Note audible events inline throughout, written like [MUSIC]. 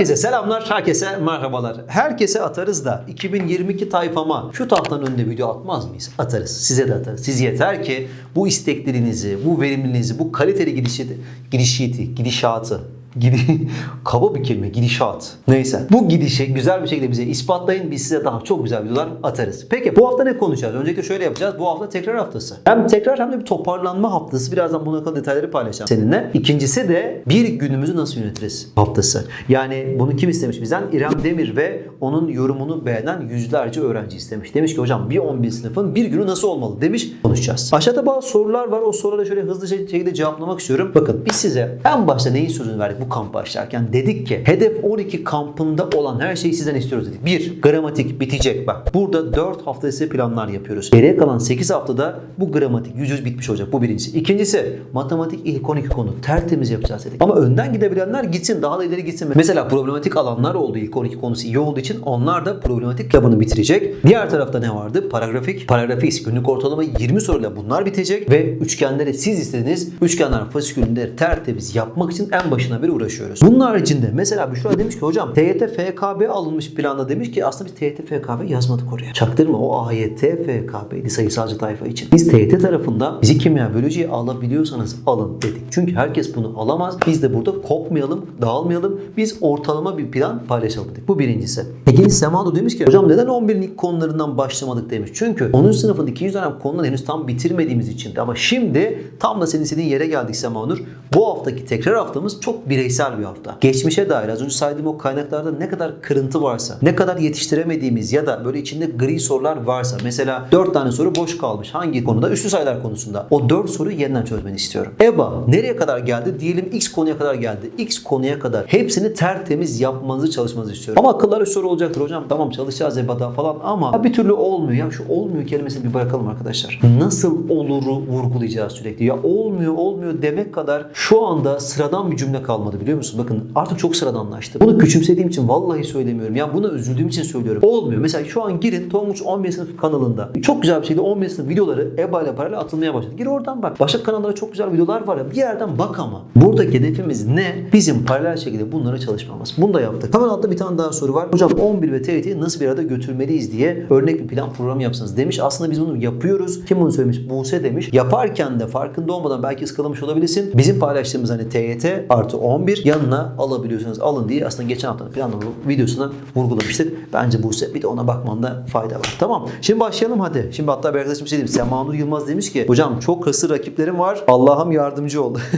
Herkese selamlar, herkese merhabalar. Herkese atarız da 2022 tayfama şu tahtanın önünde video atmaz mıyız? Atarız. Size de atarız. Siz yeter ki bu isteklerinizi, bu verimliliğinizi, bu kaliteli gidişi, gidişiyeti, gidişatı Gidi [LAUGHS] kaba bir kelime gidişat. Neyse. Bu gidişi güzel bir şekilde bize ispatlayın. Biz size daha çok güzel videolar atarız. Peki bu hafta ne konuşacağız? Öncelikle şöyle yapacağız. Bu hafta tekrar haftası. Hem tekrar hem de bir toparlanma haftası. Birazdan bununla alakalı detayları paylaşacağım seninle. İkincisi de bir günümüzü nasıl yönetiriz haftası. Yani bunu kim istemiş bizden? İrem Demir ve onun yorumunu beğenen yüzlerce öğrenci istemiş. Demiş ki hocam bir 11 sınıfın bir günü nasıl olmalı demiş. Konuşacağız. Aşağıda bazı sorular var. O sorulara şöyle hızlı şekilde cevaplamak istiyorum. Bakın biz size en başta neyin sözünü verdik bu kamp başlarken? Dedik ki hedef 12 kampında olan her şeyi sizden istiyoruz dedik. Bir, gramatik bitecek. Bak burada 4 hafta size planlar yapıyoruz. Geriye kalan 8 haftada bu gramatik yüz yüz bitmiş olacak. Bu birincisi. İkincisi matematik ilk 12 konu tertemiz yapacağız dedik. Ama önden gidebilenler gitsin. Daha da ileri gitsin. Mesela problematik alanlar oldu. ilk 12 konusu iyi olduğu için onlar da problematik kitabını bitirecek. Diğer tarafta ne vardı? Paragrafik. Paragrafik günlük ortalama 20 soruyla bunlar bitecek ve üçgenleri siz istediğiniz üçgenler fasikülünde tertemiz yapmak için en başına beri uğraşıyoruz. Bunun haricinde mesela Büşra demiş ki hocam TYT FKB alınmış planda demiş ki aslında biz TYT FKB yazmadık oraya. Çaktırma o AYT FKB'ydi sayısalcı tayfa için. Biz TYT tarafında fizik kimya biyolojiyi alabiliyorsanız alın dedik. Çünkü herkes bunu alamaz. Biz de burada kopmayalım, dağılmayalım. Biz ortalama bir plan paylaşalım dedik. Bu birincisi. İkincisi Semado demiş ki hocam neden 11'in ilk konularından başlamadık demiş. Çünkü 10. sınıfın ikinci dönem konuları henüz tam bitirmediğimiz için. Ama şimdi tam da senin istediğin yere geldik Semanur. Bu haftaki tekrar haftamız çok bireysel bir hafta. Geçmişe dair az önce saydığım o kaynaklarda ne kadar kırıntı varsa, ne kadar yetiştiremediğimiz ya da böyle içinde gri sorular varsa mesela 4 tane soru boş kalmış. Hangi konuda? Üslü sayılar konusunda. O 4 soruyu yeniden çözmeni istiyorum. EBA nereye kadar geldi? Diyelim X konuya kadar geldi. X konuya kadar hepsini tertemiz yapmanızı çalışmanızı istiyorum. Ama akıllara soru olacaktır hocam. Tamam çalışacağız EBA'da falan ama bir türlü olmuyor. Ya şu olmuyor kelimesini bir bırakalım arkadaşlar. Nasıl oluru vurgulayacağız sürekli. Ya olmuyor olmuyor demek kadar şu anda sıradan bir cümle kalmadı biliyor musun? Bakın artık çok sıradanlaştı. Bunu küçümsediğim için vallahi söylemiyorum. Ya buna üzüldüğüm için söylüyorum. Olmuyor. Mesela şu an girin Tonguç 11 sınıf kanalında. Çok güzel bir şekilde 11 sınıf videoları EBA ile paralel atılmaya başladı. Gir oradan bak. Başka kanallara çok güzel videolar var ya. Bir yerden bak ama. Buradaki hedefimiz ne? Bizim paralel şekilde bunlara çalışmamız. Bunu da yaptık. Hemen altta bir tane daha soru var. Hocam 11 ve TYT'yi nasıl bir arada götürmeliyiz diye örnek bir plan programı yapsanız demiş. Aslında biz bunu yapıyoruz. Kim bunu söylemiş? Buse demiş. Yaparken de farkında olmadan belki ıskalamış olabilirsin. Bizim paylaştığımız hani TYT artı 11 yanına alabiliyorsanız alın diye aslında geçen haftanın planlama videosuna vurgulamıştık. Bence Buse bir de ona bakmanda fayda var. Tamam. Şimdi başlayalım hadi. Şimdi hatta bir arkadaşım şey demiş. Semanur Yılmaz demiş ki hocam çok hırslı rakiplerim var. Allah'ım yardımcı ol. [LAUGHS]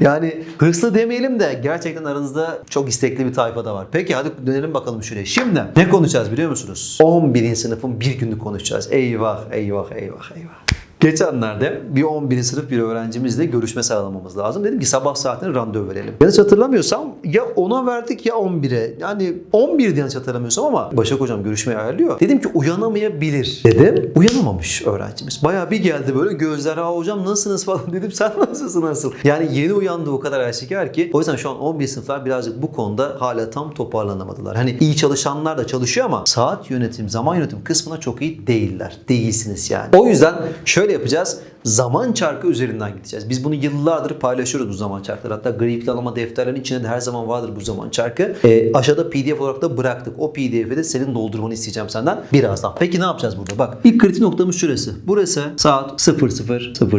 Yani hırslı demeyelim de gerçekten aranızda çok istekli bir tayfa da var. Peki hadi dönelim bakalım şuraya. Şimdi ne konuşacağız biliyor musunuz? 11. sınıfın bir günlük konuşacağız. Eyvah eyvah eyvah eyvah. Geçenlerde bir 11. sınıf bir öğrencimizle görüşme sağlamamız lazım. Dedim ki sabah saatine randevu verelim. Yanlış hatırlamıyorsam ya 10'a verdik ya 11'e. Yani 11'di yanlış hatırlamıyorsam ama Başak hocam görüşmeyi ayarlıyor. Dedim ki uyanamayabilir dedim. Uyanamamış öğrencimiz. Bayağı bir geldi böyle gözler ha hocam nasılsınız [LAUGHS] falan dedim. Sen nasılsın nasıl? Yani yeni uyandı o kadar aşikar ki. O yüzden şu an 11 sınıflar birazcık bu konuda hala tam toparlanamadılar. Hani iyi çalışanlar da çalışıyor ama saat yönetim, zaman yönetim kısmına çok iyi değiller. Değilsiniz yani. O yüzden şöyle yapacağız. Zaman çarkı üzerinden gideceğiz. Biz bunu yıllardır paylaşıyoruz bu zaman çarkları. Hatta gri planlama defterlerinin içinde de her zaman vardır bu zaman çarkı. Ee, aşağıda pdf olarak da bıraktık. O pdf'i de senin doldurmanı isteyeceğim senden birazdan. Peki ne yapacağız burada? Bak ilk kritik noktamız şurası. Burası saat 00.00.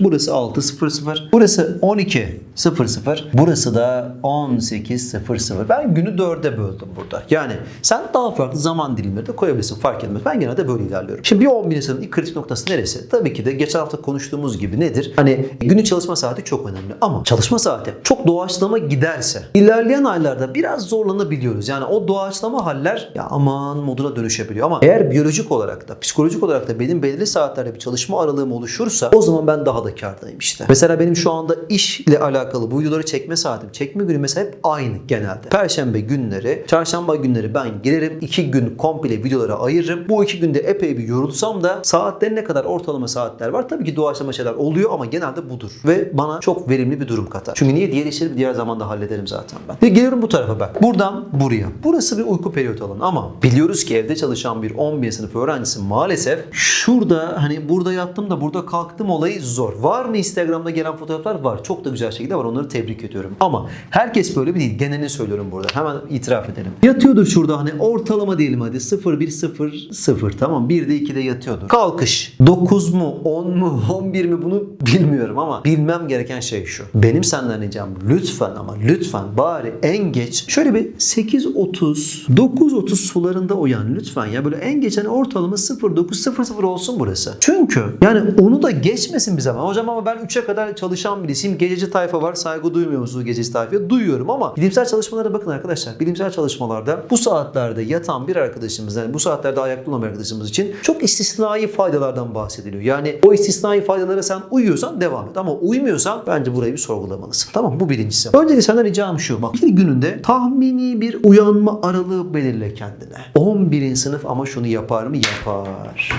Burası 6.00. Burası 12.00. Burası da 18.00. Ben günü 4'e böldüm burada. Yani sen daha farklı zaman dilimleri de koyabilirsin. Fark etmez. Ben genelde böyle ilerliyorum. Şimdi bir 11. sınıfın ilk kritik noktası neresi? Tabii ki de geçen hafta konuştuğumuz gibi nedir? Hani günü çalışma saati çok önemli ama çalışma saati çok doğaçlama giderse ilerleyen aylarda biraz zorlanabiliyoruz. Yani o doğaçlama haller ya aman moduna dönüşebiliyor ama eğer biyolojik olarak da psikolojik olarak da benim belirli saatlerde bir çalışma aralığım oluşursa o zaman ben daha da kârdayım işte. Mesela benim şu anda iş ile alakalı bu videoları çekme saatim, çekme günü mesela hep aynı genelde. Perşembe günleri, çarşamba günleri ben girerim. iki gün komple videolara ayırırım. Bu iki günde epey bir yorulsam da saatlerin ne kadar ortalama saatler var? Tabii ki doğaçlama şeyler oluyor ama genelde budur. Ve bana çok verimli bir durum katar. Çünkü niye? Diğer işleri diğer zamanda hallederim zaten ben. Ve geliyorum bu tarafa bak. Buradan buraya. Burası bir uyku periyot alanı ama biliyoruz ki evde çalışan bir 11 sınıf öğrencisi maalesef şurada hani burada yattım da burada kalktım olayı zor. Var mı Instagram'da gelen fotoğraflar? Var. Çok da güzel şekilde var. Onları tebrik ediyorum. Ama herkes böyle bir değil. Genelini söylüyorum burada. Hemen itiraf edelim. Yatıyordur şurada hani ortalama diyelim hadi 0 1 0 0 tamam. 1'de 2'de yatıyordur. Kalkış 9 mu 10 mu 11 mi bunu bilmiyorum ama bilmem gereken şey şu. Benim senden ricam lütfen ama lütfen bari en geç şöyle bir 8.30 9.30 sularında uyan lütfen ya böyle en geç hani ortalama 09.00 olsun burası. Çünkü yani onu da geçmesin bir zaman. Hocam ama ben 3'e kadar çalışan birisiyim. Gececi tayfa var. Saygı duymuyor musunuz gececi tayfaya? Duyuyorum ama bilimsel çalışmalara bakın arkadaşlar. Bilimsel çalışmalarda bu saatlerde yatan bir arkadaşımız yani bu saatlerde ayakta olan bir arkadaşımız için çok istisnai faydalardan bahsediliyor. Yani o istisnai faydalara sen uyuyorsan devam et. Ama uymuyorsan bence burayı bir sorgulamalısın. Tamam bu birincisi. Öncelikle senden ricam şu. Bak bir gününde tahmini bir uyanma aralığı belirle kendine. 11. sınıf ama şunu yapar mı? Yapar.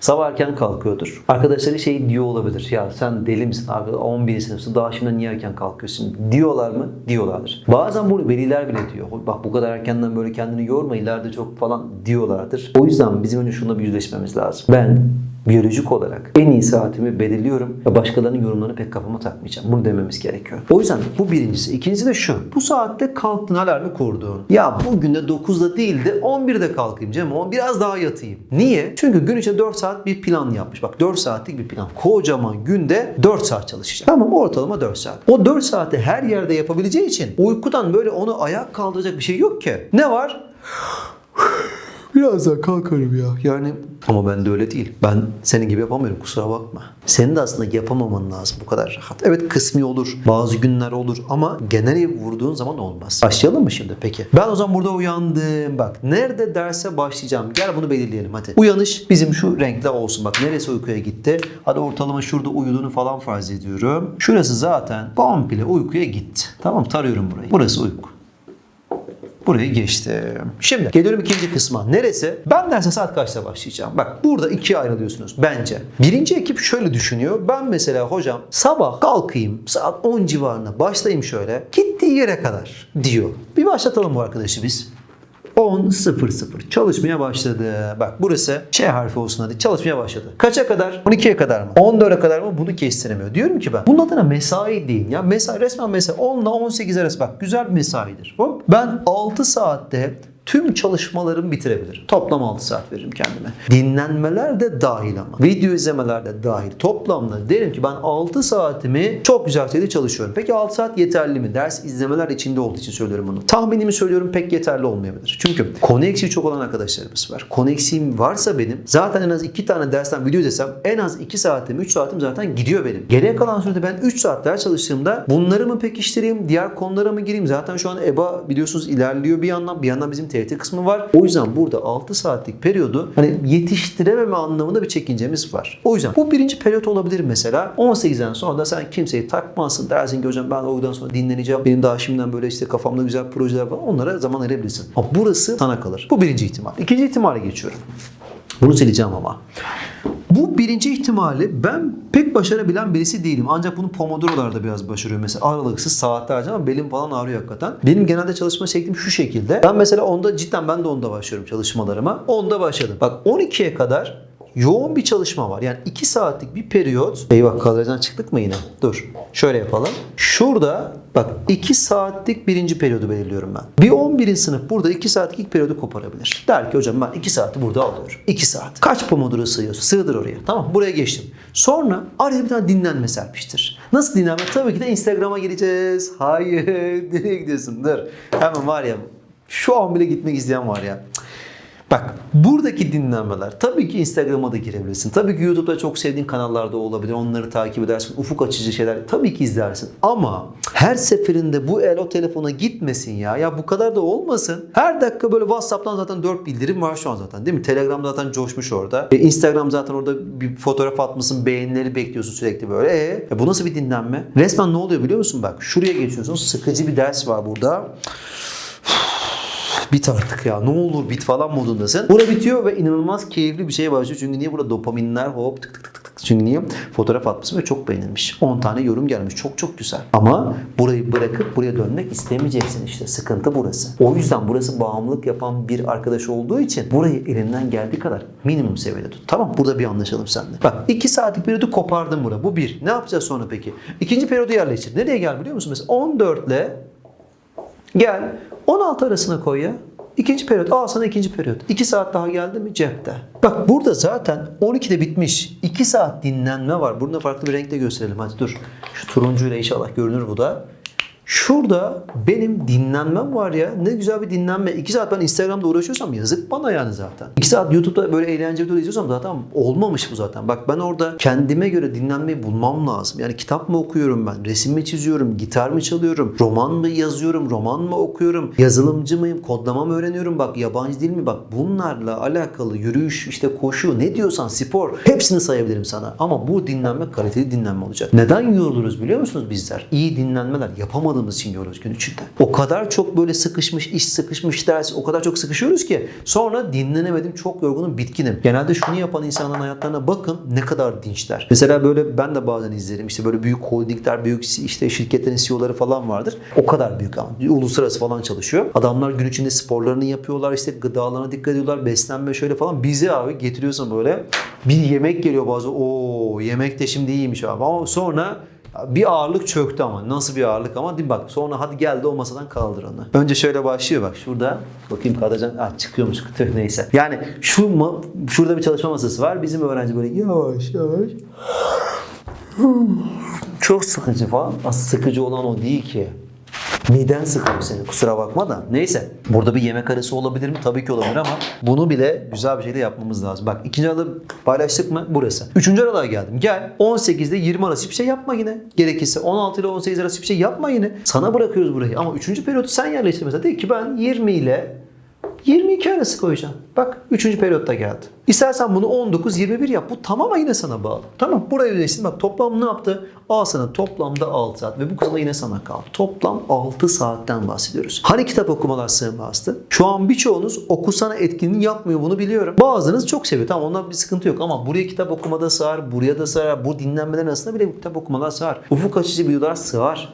Sabah erken kalkıyordur. Arkadaşları şey diyor olabilir. Ya sen deli misin abi 11 sınıfsın daha şimdi niye erken kalkıyorsun? Diyorlar mı? Diyorlardır. Bazen bunu veliler bile diyor. Bak bu kadar erkenden böyle kendini yorma ileride çok falan diyorlardır. O yüzden bizim önce şununla bir yüzleşmemiz lazım. Ben biyolojik olarak en iyi saatimi belirliyorum ve başkalarının yorumlarını pek kafama takmayacağım. Bunu dememiz gerekiyor. O yüzden bu birincisi. İkincisi de şu. Bu saatte kalktın alarmı kurdun. Ya bugün de 9'da değil de 11'de kalkayım Cem. On biraz daha yatayım. Niye? Çünkü gün içinde 4 saat bir plan yapmış. Bak 4 saatlik bir plan. Kocaman günde 4 saat çalışacak. Tamam ortalama 4 saat. O 4 saati her yerde yapabileceği için uykudan böyle onu ayak kaldıracak bir şey yok ki. Ne var? Biraz daha kalkarım ya. Yani ama ben de öyle değil. Ben senin gibi yapamıyorum kusura bakma. Senin de aslında yapamaman lazım bu kadar rahat. Evet kısmi olur. Bazı günler olur ama geneli vurduğun zaman olmaz. Başlayalım mı şimdi peki? Ben o zaman burada uyandım. Bak nerede derse başlayacağım. Gel bunu belirleyelim hadi. Uyanış bizim şu renkte olsun. Bak neresi uykuya gitti. Hadi ortalama şurada uyuduğunu falan farz ediyorum. Şurası zaten komple uykuya gitti. Tamam tarıyorum burayı. Burası uyku. Burayı geçtim. Şimdi geliyorum ikinci kısma. Neresi? Ben derse saat kaçta başlayacağım? Bak burada ikiye ayrılıyorsunuz bence. Birinci ekip şöyle düşünüyor. Ben mesela hocam sabah kalkayım saat 10 civarında başlayayım şöyle. Gittiği yere kadar diyor. Bir başlatalım bu arkadaşı biz. 10.00 çalışmaya başladı. Bak burası Ç harfi olsun hadi çalışmaya başladı. Kaça kadar? 12'ye kadar mı? 14'e kadar mı? Bunu kestiremiyor. Diyorum ki ben bunun adına mesai değil. Ya mesai resmen mesai 10 ile 18 arası bak güzel bir mesaidir. Hop. Ben 6 saatte tüm çalışmalarımı bitirebilirim. Toplam 6 saat veririm kendime. Dinlenmeler de dahil ama. Video izlemeler de dahil. Toplamda derim ki ben 6 saatimi çok güzel şekilde çalışıyorum. Peki 6 saat yeterli mi? Ders izlemeler içinde olduğu için söylüyorum bunu. Tahminimi söylüyorum pek yeterli olmayabilir. Çünkü konu eksiği çok olan arkadaşlarımız var. Konu eksiğim varsa benim zaten en az 2 tane dersten video izlesem en az 2 saatim 3 saatim zaten gidiyor benim. Geriye kalan sürede ben 3 saat ders çalıştığımda bunları mı pekiştireyim? Diğer konulara mı gireyim? Zaten şu an EBA biliyorsunuz ilerliyor bir yandan. Bir yandan bizim TRT kısmı var. O yüzden burada 6 saatlik periyodu hani yetiştirememe anlamında bir çekincemiz var. O yüzden bu birinci periyot olabilir mesela. 18'den sonra da sen kimseyi takmazsın. Dersin ki hocam ben oradan sonra dinleneceğim. Benim daha şimdiden böyle işte kafamda güzel projeler var. Onlara zaman ayırabilirsin. Ama burası sana kalır. Bu birinci ihtimal. İkinci ihtimale geçiyorum. Bunu sileceğim ama. Bu birinci ihtimali ben pek başarabilen birisi değilim. Ancak bunu Pomodoro'larda biraz başarıyorum. Mesela aralıksız saatlerce ama belim falan ağrıyor hakikaten. Benim genelde çalışma şeklim şu şekilde. Ben mesela onda cidden ben de onda başlıyorum çalışmalarıma. Onda başladım. Bak 12'ye kadar yoğun bir çalışma var. Yani 2 saatlik bir periyot. Eyvah kadrajdan çıktık mı yine? Dur. Şöyle yapalım. Şurada bak 2 saatlik birinci periyodu belirliyorum ben. Bir 11. sınıf burada 2 saatlik ilk periyodu koparabilir. Der ki hocam ben 2 saati burada alıyorum. 2 saat. Kaç pomodoro sığıyorsun? Sığdır oraya. Tamam buraya geçtim. Sonra araya bir tane dinlenme serpiştir. Nasıl dinlenme? Tabii ki de Instagram'a gireceğiz. Hayır. [LAUGHS] Nereye gidiyorsun? Dur. Hemen var ya şu an bile gitmek isteyen var ya. Bak buradaki dinlenmeler tabii ki Instagram'a da girebilirsin. Tabii ki YouTube'da çok sevdiğin kanallarda olabilir. Onları takip edersin. Ufuk açıcı şeyler tabii ki izlersin. Ama her seferinde bu el o telefona gitmesin ya. Ya bu kadar da olmasın. Her dakika böyle WhatsApp'tan zaten 4 bildirim var şu an zaten değil mi? Telegram zaten coşmuş orada. E, Instagram zaten orada bir fotoğraf atmışsın. Beğenileri bekliyorsun sürekli böyle. E, e bu nasıl bir dinlenme? Resmen ne oluyor biliyor musun? Bak şuraya geçiyorsun. Sıkıcı bir ders var burada bit artık ya ne olur bit falan modundasın. Bura bitiyor ve inanılmaz keyifli bir şey başlıyor. Çünkü niye burada dopaminler hop tık tık tık tık Çünkü niye? Fotoğraf atmışsın ve çok beğenilmiş. 10 tane yorum gelmiş. Çok çok güzel. Ama burayı bırakıp buraya dönmek istemeyeceksin işte. Sıkıntı burası. O yüzden burası bağımlılık yapan bir arkadaş olduğu için burayı elinden geldiği kadar minimum seviyede tut. Tamam Burada bir anlaşalım seninle. Bak 2 saatlik periyodu kopardın burada. Bu bir. Ne yapacağız sonra peki? İkinci periyodu yerleştir. Nereye gel biliyor musun? Mesela 14 ile Gel 16 arasına koy ya. İkinci periyot. Al sana ikinci periyot. 2 saat daha geldi mi cepte. Bak burada zaten 12'de bitmiş. 2 saat dinlenme var. Bunu da farklı bir renkte gösterelim. Hadi dur. Şu turuncuyla inşallah görünür bu da. Şurada benim dinlenmem var ya. Ne güzel bir dinlenme. 2 saat ben Instagram'da uğraşıyorsam yazık bana yani zaten. 2 saat YouTube'da böyle eğlence videoları izliyorsam zaten olmamış bu zaten. Bak ben orada kendime göre dinlenmeyi bulmam lazım. Yani kitap mı okuyorum ben? Resim mi çiziyorum? Gitar mı çalıyorum? Roman mı yazıyorum? Roman mı okuyorum? Yazılımcı mıyım? Kodlama mı öğreniyorum? Bak yabancı dil mi? Bak bunlarla alakalı yürüyüş, işte koşu, ne diyorsan spor hepsini sayabilirim sana. Ama bu dinlenme kaliteli dinlenme olacak. Neden yoruluruz biliyor musunuz bizler? İyi dinlenmeler yapamadığımız için yoruluruz gün içinde. O kadar çok böyle sıkışmış, iş sıkışmış ders, o kadar çok sıkışıyoruz ki sonra dinlenemedim, çok yorgunum, bitkinim. Genelde şunu yapan insanların hayatlarına bakın ne kadar dinçler. Mesela böyle ben de bazen izlerim. İşte böyle büyük holdingler, büyük işte şirketlerin CEO'ları falan vardır. O kadar büyük ama uluslararası falan çalışıyor. Adamlar gün içinde sporlarını yapıyorlar, işte gıdalarına dikkat ediyorlar, beslenme şöyle falan. Bizi abi getiriyorsun böyle bir yemek geliyor bazı. Oo yemek de şimdi iyiymiş abi. Ama sonra bir ağırlık çöktü ama. Nasıl bir ağırlık ama değil bak sonra hadi geldi o masadan kaldır onu. Önce şöyle başlıyor bak şurada. Bakayım kaldıracan. Ah çıkıyormuş. Tüh neyse. Yani şu şurada bir çalışma masası var. Bizim öğrenci böyle yavaş yavaş. Çok sıkıcı falan. Asıl sıkıcı olan o değil ki. Miden sıkıyor seni kusura bakma da. Neyse. Burada bir yemek arası olabilir mi? Tabii ki olabilir ama bunu bile güzel bir şekilde yapmamız lazım. Bak ikinci aralığı paylaştık mı? Burası. Üçüncü aralığa geldim. Gel 18 ile 20 arası hiçbir şey yapma yine. Gerekirse 16 ile 18 arası bir şey yapma yine. Sana bırakıyoruz burayı. Ama üçüncü periyodu sen yerleştir mesela. De ki ben 20 ile 22 arası koyacağım. Bak 3. periyotta geldi. İstersen bunu 19-21 yap. Bu tamamen yine sana bağlı. Tamam buraya ödesin. Bak toplam ne yaptı? Al sana toplamda 6 saat. Ve bu kısımda yine sana kaldı. Toplam 6 saatten bahsediyoruz. Hani kitap okumalar sığmazdı? Şu an birçoğunuz okusana etkinliği yapmıyor bunu biliyorum. Bazılarınız çok seviyor. Tamam ondan bir sıkıntı yok. Ama buraya kitap okumada sığar. Buraya da sığar. Bu dinlenmeler arasında bile kitap okumalar sığar. Ufuk açıcı videolar sığar.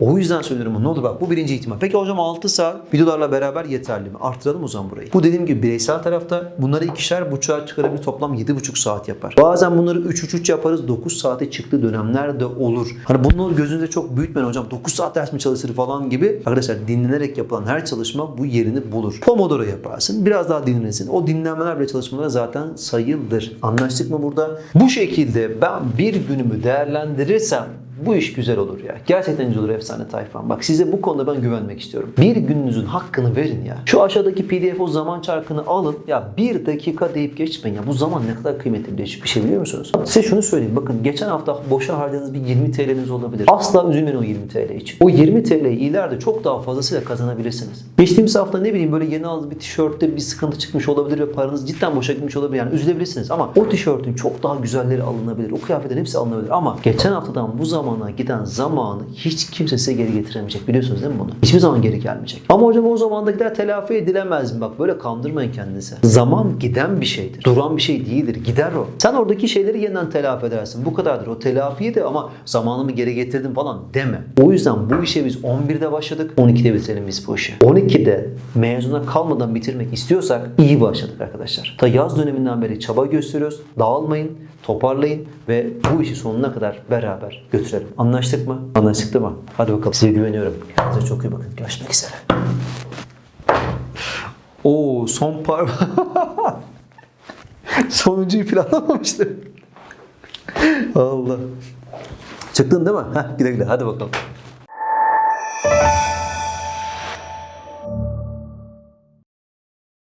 O yüzden söylüyorum bunu. Ne olur bak bu birinci ihtimal. Peki hocam 6 saat videolarla beraber yeterli mi? Artıralım o zaman burayı. Bu dediğim gibi bireysel tarafta bunları ikişer buçuğa çıkarabilir toplam 7,5 saat yapar. Bazen bunları 3-3-3 yaparız 9 saate çıktığı dönemler de olur. Hani bunları gözünüzde çok büyütmeyin hocam 9 saat ders mi çalışır falan gibi. Arkadaşlar dinlenerek yapılan her çalışma bu yerini bulur. Pomodoro yaparsın. Biraz daha dinlenirsin. O dinlenmeler bile çalışmalara zaten sayılır. Anlaştık mı burada? Bu şekilde ben bir günümü değerlendirirsem bu iş güzel olur ya. Gerçekten güzel olur efsane tayfam. Bak size bu konuda ben güvenmek istiyorum. Bir gününüzün hakkını verin ya. Şu aşağıdaki pdf o zaman çarkını alın. Ya bir dakika deyip geçmeyin ya. Bu zaman ne kadar kıymetli bir şey, biliyor musunuz? Size şunu söyleyeyim. Bakın geçen hafta boşa harcadığınız bir 20 TL'niz olabilir. Asla üzülmeyin o 20 TL için. O 20 TL'yi ileride çok daha fazlasıyla kazanabilirsiniz. Geçtiğimiz hafta ne bileyim böyle yeni aldığınız bir tişörtte bir sıkıntı çıkmış olabilir ve paranız cidden boşa gitmiş olabilir. Yani üzülebilirsiniz ama o tişörtün çok daha güzelleri alınabilir. O kıyafetlerin hepsi alınabilir. Ama geçen haftadan bu zamana giden zamanı hiç kimse size geri getiremeyecek. Biliyorsunuz değil mi bunu? Hiçbir zaman geri gelmeyecek. Ama hocam o zamandakiler telafi edilemez mi? Bak böyle kandırmayın kendinizi. Zaman giden bir şeydir. Duran bir şey değildir. Gider o. Sen oradaki şeyleri yeniden telafi edersin. Bu kadardır. O telafiyi de ama zamanımı geri getirdim falan deme. O yüzden bu işe biz 11'de başladık. 12'de bitirelim biz bu işi. 12'de mezuna kalmadan bitirmek istiyorsak iyi başladık arkadaşlar. Ta yaz döneminden beri çaba gösteriyoruz. Dağılmayın, toparlayın ve bu işi sonuna kadar beraber götürelim. Anlaştık mı? Anlaştık değil mi? Hadi bakalım. Size güveniyorum. Kendinize çok iyi bakın. Görüşmek üzere. Oo son par... [LAUGHS] Sonuncuyu planlamamıştım. [LAUGHS] Allah. Çıktın değil mi? Heh, güle güle. Hadi bakalım.